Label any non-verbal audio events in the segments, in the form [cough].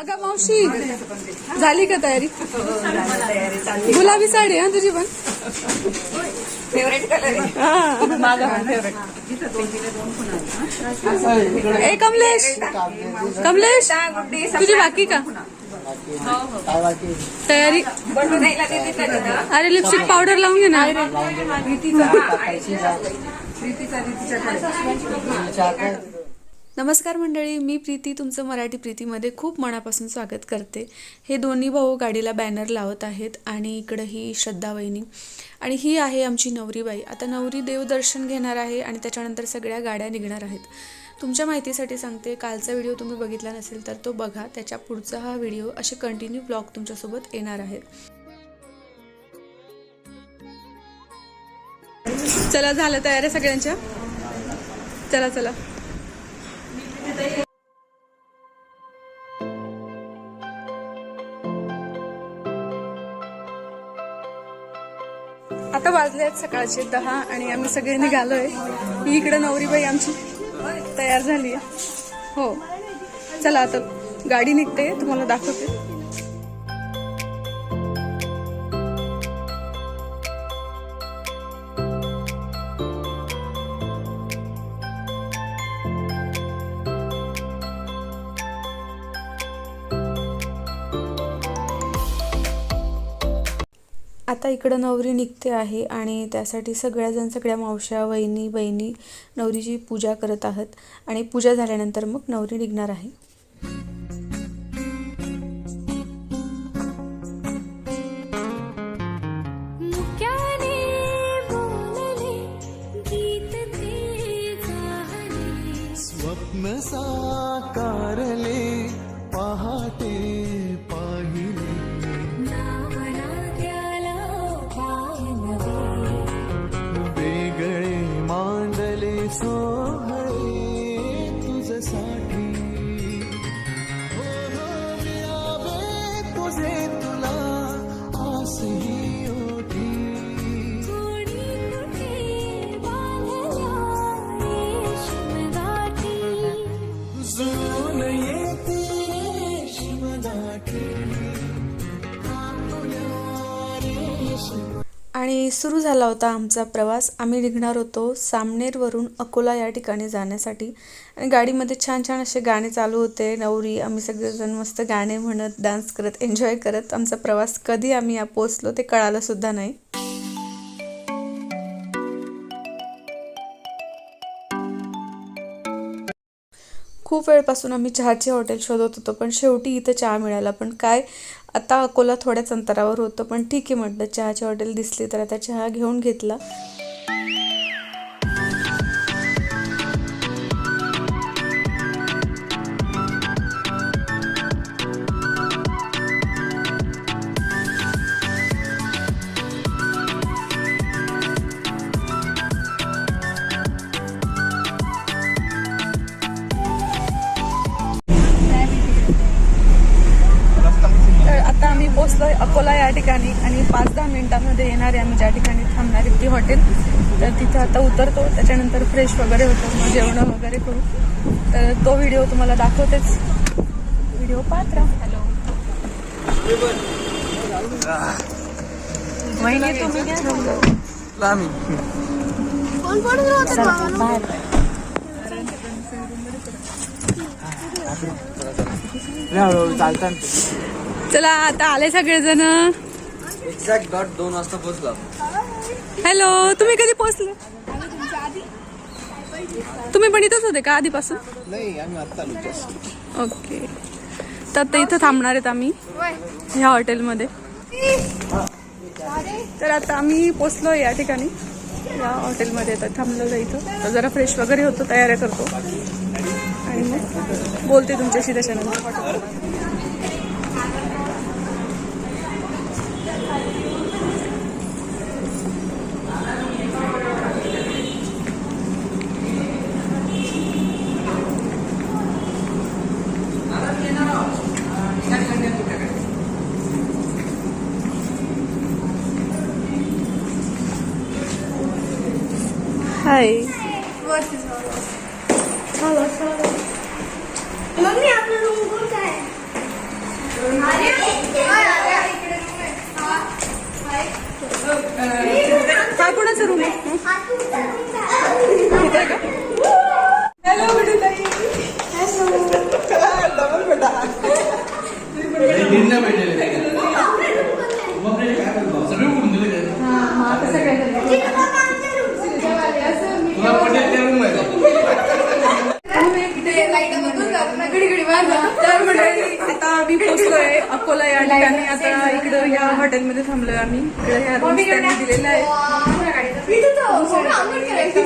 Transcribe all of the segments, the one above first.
अगं मावशी झाली का तयारी? गुलाबी साडी हा तुझी पण? फेवरेट कलर हा. ए कमलेश कमलेश तुझी बाकी का? तयारी? अरे लिपस्टिक पावडर लावून घे ना. नमस्कार मंडळी मी प्रीती तुमचं मराठी प्रीतीमध्ये खूप मनापासून स्वागत करते. हे दोन्ही भाऊ गाडीला बॅनर लावत आहेत आणि इकडं ही श्रद्धा वहिनी. आणि ही आहे आमची नवरीबाई आता नवरी देवदर्शन घेणार आहे आणि त्याच्यानंतर सगळ्या गाड्या निघणार आहेत. तुमच्या माहितीसाठी सांगते कालचा व्हिडिओ तुम्ही बघितला नसेल तर तो बघा. त्याच्या पुढचा हा व्हिडिओ असे कंटिन्यू ब्लॉग तुमच्यासोबत येणार आहेत चला झालं तयार आहे सगळ्यांच्या? चला चला. वाजले आहेत सकाळचे दहा आणि आम्ही सगळे निघालोय. ही इकडे नवरीबाई आमची तयार झाली हो. चला आता गाडी निघते तुम्हाला दाखवते. आता इकडं नवरी निघते आहे आणि त्यासाठी सगळ्याजण सगळ्या मावश्या वहिनी बहिणी नवरीची पूजा करत आहात आणि पूजा झाल्यानंतर मग नवरी निघणार आहे. मुक्याने बोलले गीत ते गाहले स्वप्न साकारले येते आणि सुरू झाला होता आमचा प्रवास. आम्ही निघणार होतो सामनेरवरून अकोला या ठिकाणी जाण्यासाठी. आणि गाडीमध्ये छान छान असे गाणे चालू होते. नवरी आम्ही सगळेजण मस्त गाणे म्हणत डान्स करत एन्जॉय करत आमचा प्रवास कधी आम्ही या पोचलो ते कळालं सुद्धा नाही. खूप वेळपासून आम्ही चहाचे हॉटेल शोधत होतो पण शेवटी इथं चहा मिळाला. पण काय आता अकोला थोड्याच अंतरावर होतं पण ठीक आहे म्हटलं चहाचे हॉटेल दिसले तर आता चहा घेऊन घेतला. हॉटेल तर तिथं आता उतरतो त्याच्यानंतर फ्रेश वगैरे होतो मग जेवणं वगैरे करू. तर तो व्हिडिओ तुम्हाला दाखवतेच. व्हिडिओ पाहत राहा. हॅलो वहिनी तुम्ही घ्या. चला आता आले सगळेजण. एक्झॅक्ट डॉट दोन वाजता पोहोचला हॅलो तुम्ही कधी पोहोचले? तुम्ही पण इथंच होते का आधीपासून? नाही आम्ही आत्ता आलो just. ओके तर आता इथं थांबणार आहेत आम्ही ह्या हॉटेलमध्ये. तर आता आम्ही पोचलो या ठिकाणी या हॉटेलमध्ये. तर थांबलो जायचं तर जरा फ्रेश वगैरे होतो तयाऱ्या करतो. आणि मग बोलते तुमच्याशी त्याच्यानंतर हाय मम्मी आपलं रूम कोणता आहे हा कोणाचा रूम आहे इथे का तर मंडळी आता आम्ही पोहोचलोय अकोला या ठिकाणी आता इकडं या हॉटेलमध्ये थांबलोय आम्ही. दिलेल्या आहेत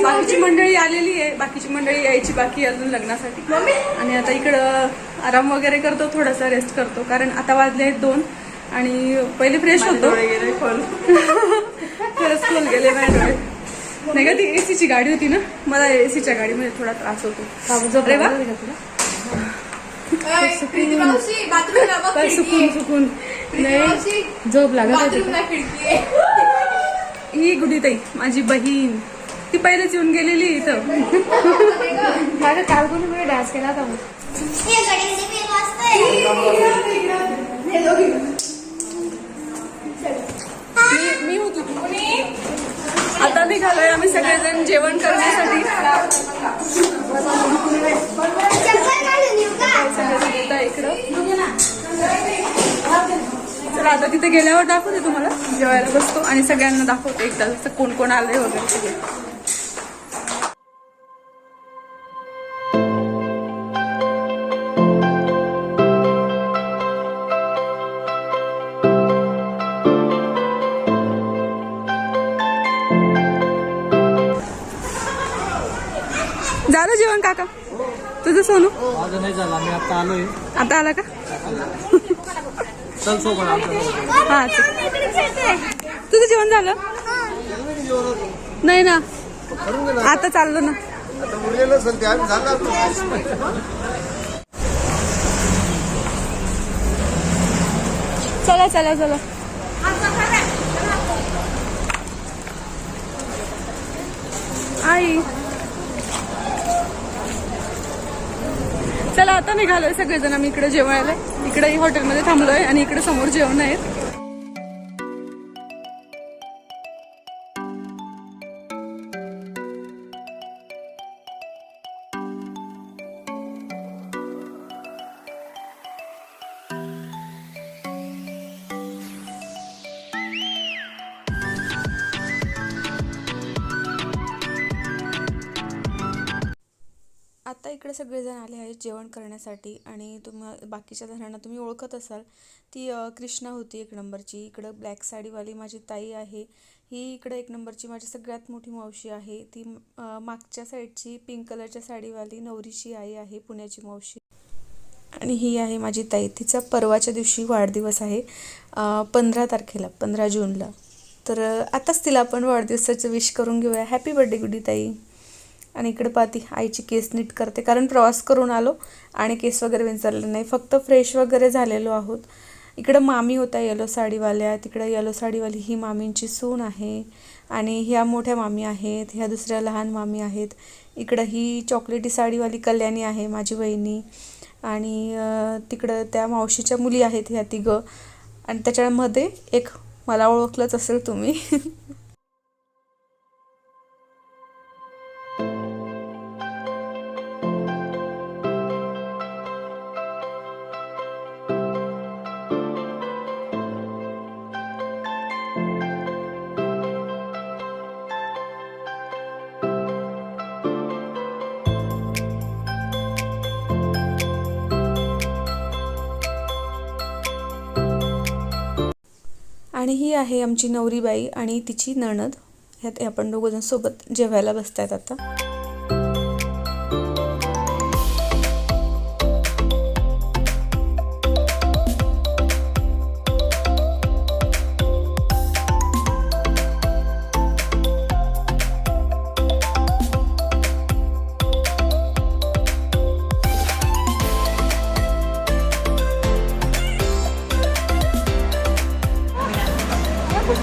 बाकीची मंडळी आलेली आहे. बाकीची मंडळी यायची बाकी आहे अजून लग्नासाठी. आणि आता इकडं आराम वगैरे करतो थोडासा रेस्ट करतो. कारण आता वाजले आहेत दोन. आणि पहिले फ्रेश होतो. [laughs] खरंच खोल गेले माझे डोळे. नाही का ती एसीची गाडी होती ना? मला एसीच्या गाडीमध्ये थोडा त्रास होतो. सुकून सुकून. नाही झोप लागत. [laughs] ही गुडी ताई माझी बहीण. ती पहिलेच येऊन गेलेली इथं. [laughs] काल कोणी डान्स केला होता मी मी होतो आता निघालोय आम्ही सगळेजण जेवण करण्यासाठी. इकडं. चला आता तिथे गेल्यावर दाखवते तुम्हाला. जेवायला बसतो आणि सगळ्यांना दाखवते एकदा जसं कोण कोण आलंय वगैरे सगळे. झालं जेवण काका? तुझं सोनू? माझं नाही झालं मी आता आलोय. आता आला का? चल सोबत हा. तुझं जेवण झालं? नाही ना. आता चाललो ना. चला चला चला. आई. चला आता निघालोय सगळेजण आम्ही इकडे जेवायला. इकडे हॉटेलमध्ये थांबलोय आणि इकडे समोर जेवण आहेत. इकडे सगळेजण आले आहेत जेवण करण्यासाठी आणि तुम्हा बाकीच्या जणांना तुम्ही ओळखत असाल. ती कृष्णा होती एक नंबरची. इकडं ब्लॅक साडीवाली माझी ताई आहे. ही इकडं एक नंबरची माझी सगळ्यात मोठी मावशी आहे. ती मागच्या साईडची पिंक कलरच्या साडीवाली नवरीची आई आहे पुण्याची मावशी. आणि ही आहे माझी ताई. तिचा परवाच्या दिवशी वाढदिवस आहे पंधरा तारखेला पंधरा जूनला. तर आताच तिला आपण वाढदिवसाचं विश करून घेऊया. हॅपी बर्थडे गुडी ताई. आणि इकडे पाती आईची केस नीट करते. कारण प्रवास करून आलो आणि केस वगैरे विंचरले नाही. फक्त फ्रेश वगैरे झालेलो आहोत. इकडं मामी होत्या येलो साडीवाल्या. तिकडं येलो साडीवाली ही मामींची सून आहे. आणि ह्या मोठ्या मामी आहेत. ह्या दुसऱ्या लहान मामी आहेत. इकडं ही चॉकलेटी साडीवाली कल्याणी आहे माझी वहिनी. आणि तिकडं त्या मावशीच्या मुली आहेत ह्या तिघं. आणि त्याच्यामध्ये एक मला ओळखलंच असेल तुम्ही. [laughs] आणि ही आहे आमची नवरीबाई आणि तिची नणद. ह्यात आपण दोघंजण सोबत जेवायला बसतायत आता.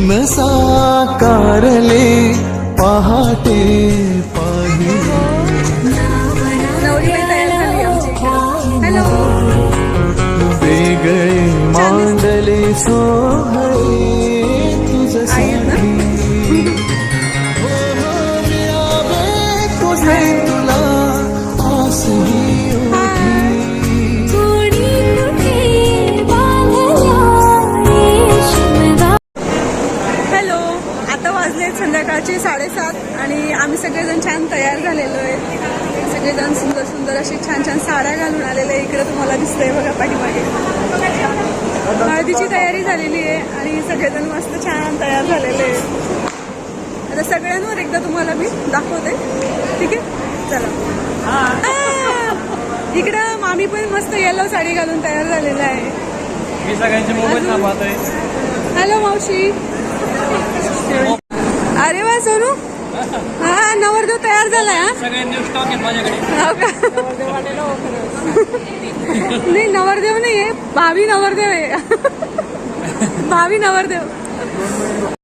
स्वप्न साकारले पहाटे वेगळे मांडले सोहळे तुझसाठी सगळेजण छान तयार झालेलो आहे. सगळेजण सुंदर सुंदर असे छान छान साड्या घालून आलेले इकडे तुम्हाला दिसतंय बघा पाठीमागे. हळदीची तयारी झालेली आहे आणि सगळेजण मस्त छान तयार झालेले आहे. आता सगळ्यांवर एकदा तुम्हाला मी दाखवते. ठीक आहे? चला! इकडं मामी पण मस्त येलो साडी घालून तयार झालेला आहे. मी सगळ्यांचे मोबाईल हॅलो मावशी. अरे वा सोनू. हा नवरदेव तयार झालाय हा? सगळे न्यू स्टॉक आहेत माझ्याकडे. हो? नाही नवरदेव नाहीये भावी नवरदेव आहे. भावी नवरदेव.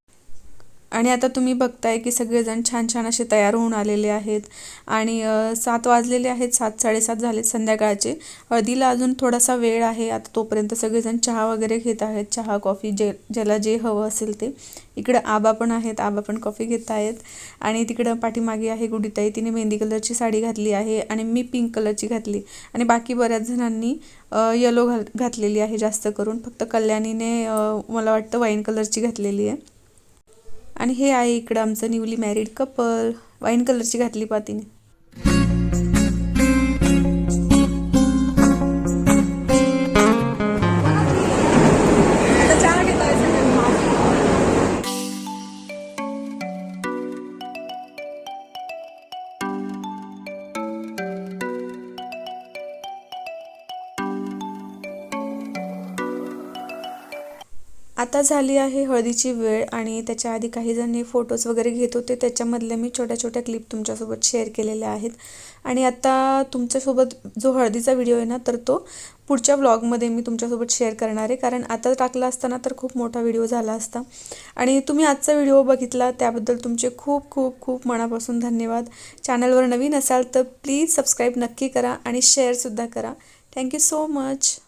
आणि आता तुम्ही बघताय की सगळेजण छान छान असे तयार होऊन आलेले आहेत. आणि सात वाजलेले आहेत सात साडेसात झाले संध्याकाळचे. हळदीला अजून थोडासा वेळ आहे. आता तोपर्यंत सगळेजण चहा वगैरे घेत आहेत. चहा कॉफी जे ज्याला जे हवं असेल ते. इकडं आबा पण आहेत. आबा पण कॉफी घेत आहेत. आणि तिकडं पाठीमागे आहे गुडीताई तिने मेहंदी कलरची साडी घातली आहे आणि मी पिंक कलरची घातली. आणि बाकी बऱ्याच जणांनी येलो घाल घातलेली आहे जास्त करून. फक्त कल्याणीने मला वाटतं वाईन कलरची घातलेली आहे. आणि हे आहे इकडं आमचं न्यूली मॅरिड कपल वाईन कलरची घातली पातीने आता झाली आहे हळदीची वेळ आणि त्याच्या आधी काही जण फोटोज वगैरे घेत होते. त्याच्यामधल्या मी छोट्या छोट्या क्लिप तुमच्यासोबत शेअर केलेल्या आहेत. आणि आता तुमच्यासोबत जो हळदीचा व्हिडिओ आहे ना तर तो पुढच्या व्लॉगमध्ये मी तुमच्यासोबत शेअर करणार आहे. कारण आता टाकला असताना तर खूप मोठा व्हिडिओ झाला असता. आणि तुम्ही आजचा व्हिडिओ बघितला त्याबद्दल तुमचे खूप खूप खूप मनापासून धन्यवाद. चॅनलवर नवीन असाल तर प्लीज सबस्क्राईब नक्की करा आणि शेअरसुद्धा करा. Thank you so much